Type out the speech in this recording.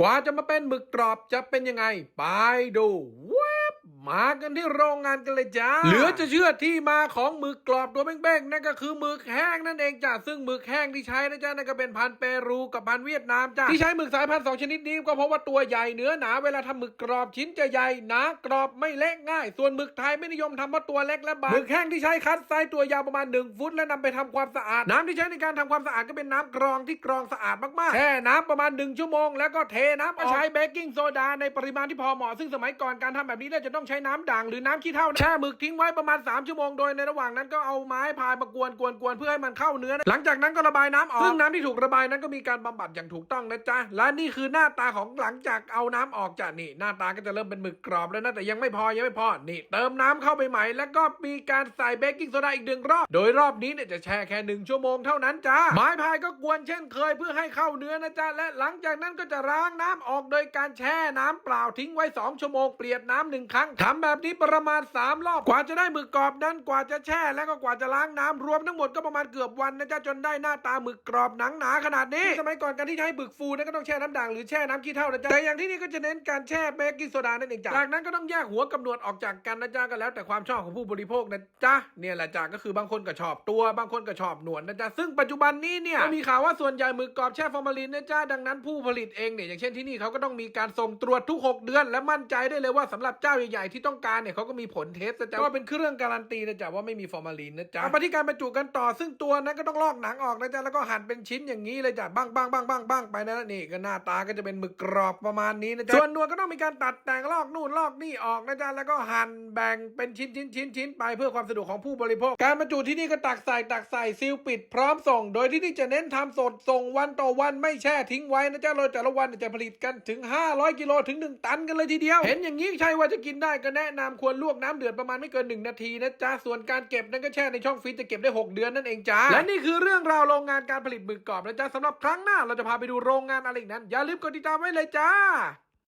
กว่าจะมาเป็นหมึกกรอบจะเป็นยังไง ไปดู มากันที่โรงงานกันเลยจ้า เหลือจะเชื่อที่มาของหมึกกรอบตัวเบ้งๆนั่นก็คือหมึกแห้งนั่นเองจ้าซึ่งหมึกแห้งที่ใช้นะจ๊ะนั่นก็เป็นพันธุ์เปรูกับพันธุ์เวียดนามจ้าที่ใช้หมึกสายพันธุ์สองชนิดนี้ก็เพราะว่าตัวใหญ่เนื้อหนาเวลาทำหมึกกรอบชิ้นจะใหญ่หนากรอบไม่เละง่าย ส่วนหมึกไทยไม่นิยมทำเพราะตัวเล็กและบางหมึกแห้งที่ใช้คัดไซส์ตัวยาวประมาณ1ฟุตและนำไปทำความสะอาด น้ำที่ใช้ในการทำความสะอาดก็เป็นน้ำกรองที่กรองสะอาดมากๆแช่น้ำประมาณ1ชั่วโมงแล้วก็เทน้ำออกใช้เบกกิ้งโซดาในปริมาณที่พอเหมาะซึ่งสมัยก่อนการทำแบบนี้เนี่ยจะต้องใช้น้ำด่างหรือน้ำขี้เถ้านะแช่หมึกทิ้งไว้ประมาณ 3 ชั่วโมงโดยในระหว่างนั้นก็เอาไม้พายมากวนกวนกวนเพื่อให้มันเข้าเนื้อ หลังจากนั้นก็ระบายน้ำออกซึ่งน้ำที่ถูกระบายนั้นก็มีการบำบัดอย่างถูกต้องนะจ๊ะและนี่คือหน้าตาของหลังจากเอาน้ำออกจากนี่หน้าตาก็จะเริ่มเป็นหมึกกรอบแล้วนะแต่ยังไม่พอยังไม่พอนี่ เติมน้ำเข้าไปใหม่ แล้วก็มีการใส่เบกกิ้งโซดาอีกหนึ่งรอบ โดยรอบนี้เนี่ยจะแช่แค่หนึ่งชั่วโมงเท่านั้นจ้าไม้พายก็กวนเช่นเคยเพื่อให้เข้าเนื้อนะจ๊ะและหลังจากนั้นก็จะล้างน้ำออกโดยการแช่น้ำเปล่าทิ้งไว้ 2 ชั่วโมงเปลี่ยนน้ำหนึ่งครั้งทำแบบนี้ประมาณ 3 รอบ กว่าจะได้หมึกกรอบนั้นกว่าจะแช่ แล้วก็กว่าจะล้างน้ำรวมทั้งหมดก็ประมาณเกือบวันนะจ๊ะจนได้หน้าตาหมึกกรอบหนังหนาขนาดนี้สมัยก่อนการที่ใช้หมึกฟูนั้นก็ต้องแช่น้ำด่างหรือแช่น้ำขี้เถ้านะจ๊ะแต่อย่างที่นี่ก็จะเน้นการแช่เบกกิ้งโซดานั่นเองจ้ะจากนั้นก็ต้องแยกหัวกับหนวดออกจากกันนะจ๊ะก็แล้วแต่ความชอบของผู้บริโภคนะจ๊ะเนี่ยแหละจ้ะก็คือบางคนก็ชอบตัวบางคนก็ชอบหนวดนะจ๊ะซึ่งปัจจุบันนี้เนี่ยก็มีข่าวว่าส่วนใหญ่หมึกกรอบแช่ฟอร์มาลินนะจ๊ะดังนั้นผู้ผลิตเองเนี่ยอย่างเช่นที่นี่เขาก็ต้องมีการส่งตรวจทุก 6 เดือน และมั่นใจได้เลยว่าสำหรับเจ้าใหญ่ๆที่ต้องการเนี่ยเขาก็มีผลเทสนะจ๊ะก็เป็นเครื่องการันตีนะจ๊ะว่าไม่มีฟอร์มาลินนะจ๊ะเอามาที่การบรรจุกันต่อซึ่งตัวนั้นก็ต้องลอกหนังออกนะจ๊ะแล้วก็หั่นเป็นชิ้นอย่างนี้เลยจ้ะบ้างบ้างบ้างบ้างบ้างไปนะนี่ก็หน้าตาก็จะเป็นหมึกกรอบประมาณนี้นะจ๊ะส่วนหนวดก็ต้องมีการตัดแต่งลอกนู่นลอกนี่ออกนะจ๊ะแล้วก็หั่นแบ่งเป็นชิ้นชิ้นชิ้นชิ้นไปเพื่อความสะดวกของผู้บริโภค การบรรจุที่นี่ก็ตักใส่ตักใส่ซีลปิดพร้อมส่ง โดยที่นี่จะเน้นทำสดส่งวันต่อวันไม่แช่ทิ้งไว้นะจ๊ะโดยแต่ละวันจะผลิตกันถึง 500 กิโลถึง 1 ตันกันเลยทีเดียว เห็นอย่างนี้ใช่ว่าจะกินได้ก็แนะนำควรลวกน้ำเดือดประมาณไม่เกิน 1 นาทีนะจ๊ะ ส่วนการเก็บนั้นก็แช่ในช่องฟรีซจะเก็บได้ 6 เดือนนั่นเองจ้า และนี่คือเรื่องราวโรงงานการผลิตหมึกกรอบนะจ๊ะสำหรับครั้งหน้าเราจะพาไปดูโรงงานอะไรนั้น อย่าลืมกดติดตามไว้เลยจ้า